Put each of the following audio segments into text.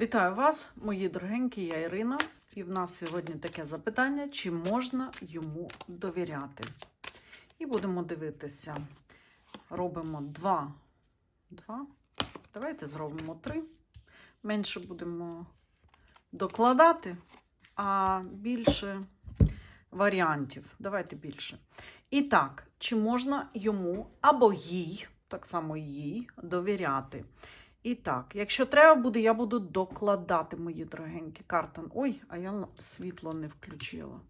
Вітаю вас, мої дорогенькі, я Ірина. І в нас сьогодні таке запитання: чи можна йому довіряти? І будемо дивитися. Робимо два. Два. Давайте зробимо три. Менше будемо докладати, а більше варіантів. Давайте більше. І так, чи можна йому або їй, так само їй, довіряти? І так, якщо треба буде, я буду докладати мої дорогенькі карти. Ой, а я світло не включила.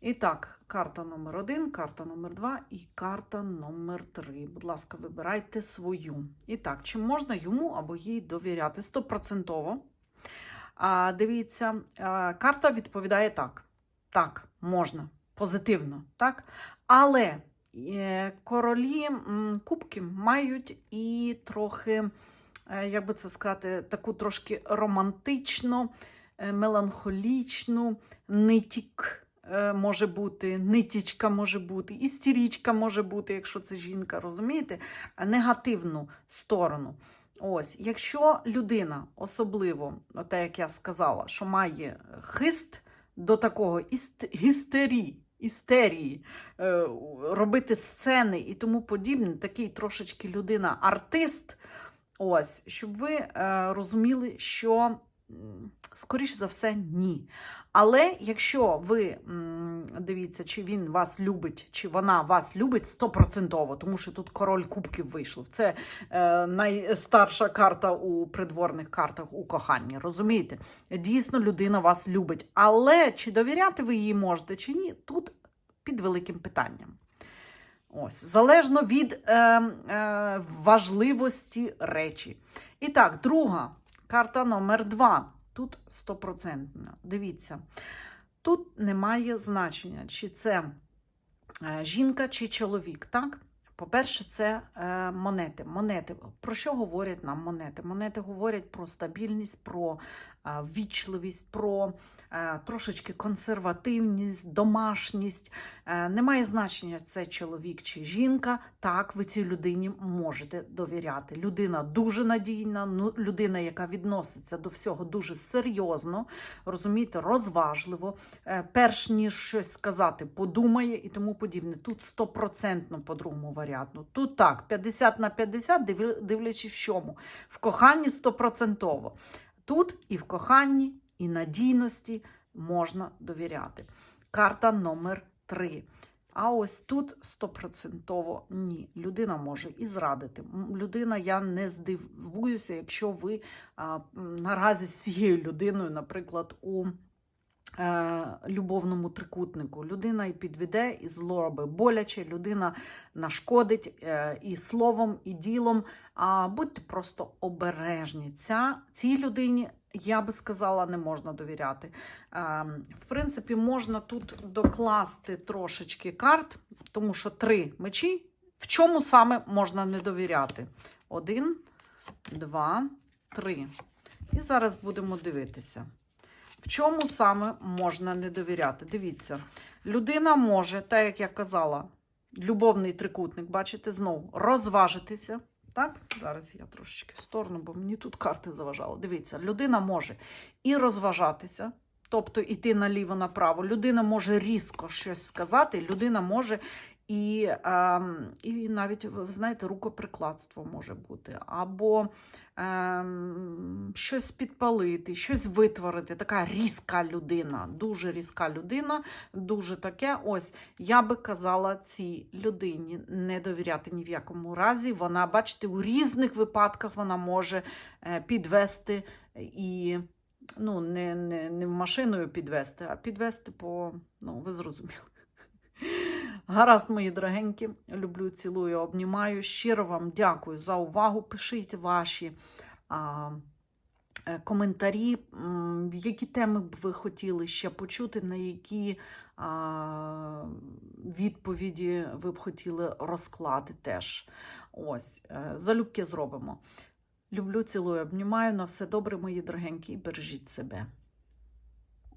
І так, карта номер один, карта номер два і карта номер три. Будь ласка, вибирайте свою. І так, чи можна йому або їй довіряти? Стопроцентово. Дивіться, а, карта відповідає так. Так, можна, позитивно, так? Але е, королі кубки мають і трохи як би це сказати, таку трошки романтичну, е, меланхолічну, нитік е, може бути, нитічка може бути, істерічка може бути, якщо це жінка, розумієте? Негативну сторону. Ось, якщо людина, особливо, те, як я сказала, що має хист до такого істерії, е, робити сцени і тому подібне, такий трошечки людина артист, Ось, щоб ви е, розуміли, що, скоріш за все, ні. Але якщо ви м, дивіться, чи він вас любить, чи вона вас любить стопроцентово, тому що тут король кубків вийшов. Це е, найстарша карта у придворних картах у коханні. Розумієте? Дійсно, людина вас любить. Але чи довіряти ви їй можете, чи ні, тут під великим питанням. Ось, залежно від е, е, важливості речі. І так, друга карта номер два. Тут стопроцентна. Дивіться, тут немає значення, чи це е, жінка, чи чоловік. Так? По-перше, це е, монети. Монети. Про що говорять нам монети? Монети говорять про стабільність, про вічливість, про е, трошечки консервативність, домашність. Е, Немає значення, це чоловік чи жінка. Так, ви цій людині можете довіряти. Людина дуже надійна, ну, людина, яка відноситься до всього дуже серйозно, розумієте, розважливо. Е, Перш ніж щось сказати, подумає і тому подібне. Тут стопроцентно по другому варіанту. Тут так, 50 на 50, див- дивлячись в чому. В коханні стопроцентово. Тут і в коханні, і надійності можна довіряти. Карта номер 3. А ось тут стопроцентово ні. Людина може і зрадити. Людина, я не здивуюся, якщо ви а, наразі з цією людиною, наприклад, у любовному трикутнику. Людина і підведе, і зло робить боляче, людина нашкодить е, і словом, і ділом. А будьте просто обережні. Ця, цій людині, я би сказала, не можна довіряти. Е, в принципі, можна тут докласти трошечки карт, тому що три мечі. В чому саме можна не довіряти? Один, два, три. І зараз будемо дивитися. Чому саме можна не довіряти? Дивіться, людина може, так як я казала, любовний трикутник, бачите, знову розважитися. Так, зараз я трошечки в сторону, бо мені тут карти заважали. Дивіться, людина може і розважатися, тобто іти наліво-направо. Людина може різко щось сказати, людина може і, ем, і навіть, ви знаєте, рукоприкладство може бути, або ем, щось підпалити, щось витворити. Така різка людина, дуже різка людина, дуже таке. Ось я би казала цій людині не довіряти ні в якому разі. Вона, бачите, у різних випадках вона може е, підвести і. Ну, не, не, не машиною підвести, а підвести по, ну, ви зрозуміли. Гаразд, мої дорогенькі, люблю, цілую, обнімаю. Щиро вам дякую за увагу. Пишіть ваші а, е, коментарі, які теми б ви хотіли ще почути, на які а, відповіді ви б хотіли розклади теж. Ось, е, залюбки зробимо. Люблю, цілую, обнімаю. На все добре, мої дорогенькі, і бережіть себе.